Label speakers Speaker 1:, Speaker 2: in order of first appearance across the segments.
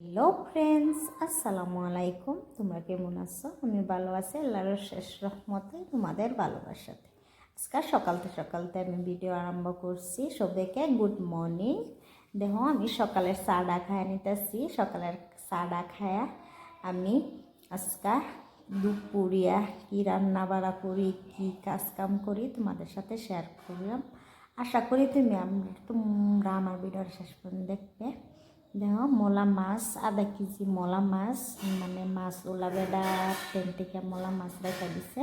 Speaker 1: Hello friends আসসালামু আলাইকুম তোমরা কেমন আছো? আমি ভালো আছি। আল্লাহর শেষ রহমতে তোমাদের ভালোবাসাতে। আজকাল সকালতে সকালতে আমি ভিডিও আরম্ভ করছি। সবাইকে গুড মর্নিং দেখো, আমি সকালের চাটা খায় নিতেছি। সকালের চাটা খায়া আমি আজকা দুপুরিয়া কি রান্না বাড়া করি, কি কাজ কাম করি তোমাদের সাথে শেয়ার করলাম। আশা করি তুমি তোমরা আমার ভিডিওর শেষ পর্যন্ত দেখবে। দেখো মলা মাছ আধা কেজি মলা মাছ মানে মাছ ওলা বেডা ট্রেন থেকে মলা মাছ রেখে দিছে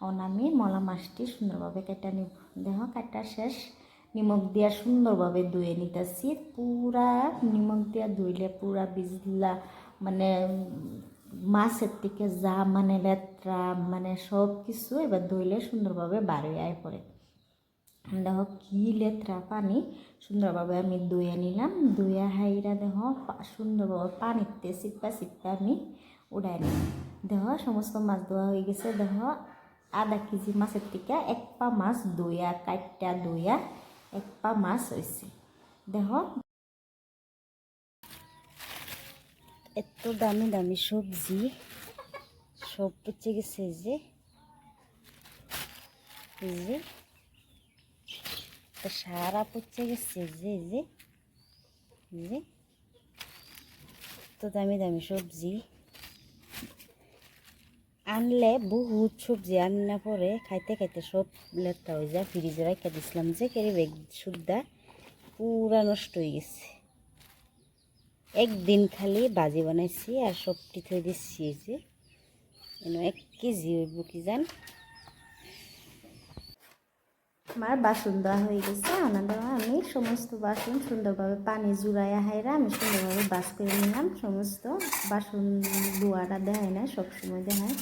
Speaker 1: অন আমি মলা মাছটি সুন্দরভাবে কেটে নিব দেখো কাটা শেষ নিমখ দিয়া সুন্দরভাবে ধুয়ে নিতেছি পুরা নিমখ দিয়া ধুইলে পুরা বিজলা মানে মাছের থেকে যা মানে লেত্রা মানে সব কিছু এবার ধুইলে সুন্দরভাবে বার হয়ে পড়ে দেখো কি লেত্রা পানি। সুন্দরভাবে আমি ধুয়ে নিলাম। ধুয়ে হাইরা দেখো সুন্দরভাবে পানিতে চিপা চিপা আমি উড়াই নিলাম। দেখো সমস্ত মাছ ধোয়া হয়ে গেছে। দেখো আধা কেজি মাছের টিকা এক পা মাছ ধুয়া কাটটা ধুয়া, এক পা মাছ হয়েছে দেখো এত দামি দামি সবজি, সব পচে গেছে যে। যে। তো সারা পচে গেছে যে যে যে তো দামি দামি সবজি। আনলে বহুত সবজি আনলে পরে খাইতে খাইতে সব লেটটা হয়ে যায়। ফ্রিজে রাখা দিছিলাম যে, কেরি ব্যাগ সুদ্ধা পুরা নষ্ট হয়ে গেছে। একদিন খালি বাজি বানাইছি আর সবটি থই দিচ্ছি যে। এক কেজি হইব কি জান? আমার বাসন দেওয়া হয়ে গেছে। ওনাদের আমি সমস্ত বাসন সুন্দরভাবে পানি জুড়াইয়া হাইরা আমি সুন্দরভাবে বাস করে নিলাম। সমস্ত বাসন ধোয়াটা দেখায় না, সবসময় দেখায়।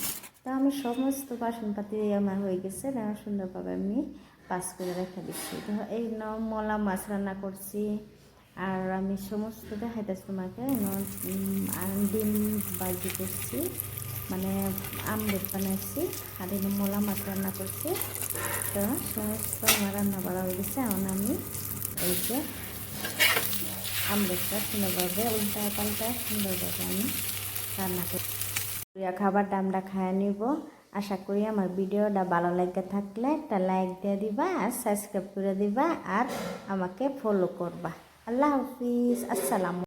Speaker 1: তো আমি সমস্ত বাসনপাতি আমার হয়ে গেছে সুন্দরভাবে আমি পাস করে রেখে দিচ্ছি। তো এই মলা মাছ রান্না করছি। আর আমি সমস্ত দেখাইতেছি তোমাকে ডিম বাজি করছি। মানে আমলেট বানাইছি আর এই মলা মাছ রান্না করছি। তো সমস্ত আমার রান্না বাড়া হয়ে গেছে। এখন আমি এই যে আমলেটটা সুন্দরভাবে উল্টা পাল্টা সুন্দরভাবে আমি রান্না করি খাবারটা আমরা খায় নিব। আশা করি আমার ভিডিওটা ভালো লাগে থাকলে একটা লাইক দিয়ে দিবা আর সাবস্ক্রাইব করে দিবা আর আমাকে ফলো করবা। আল্লাহ হাফিজ। আসসালামু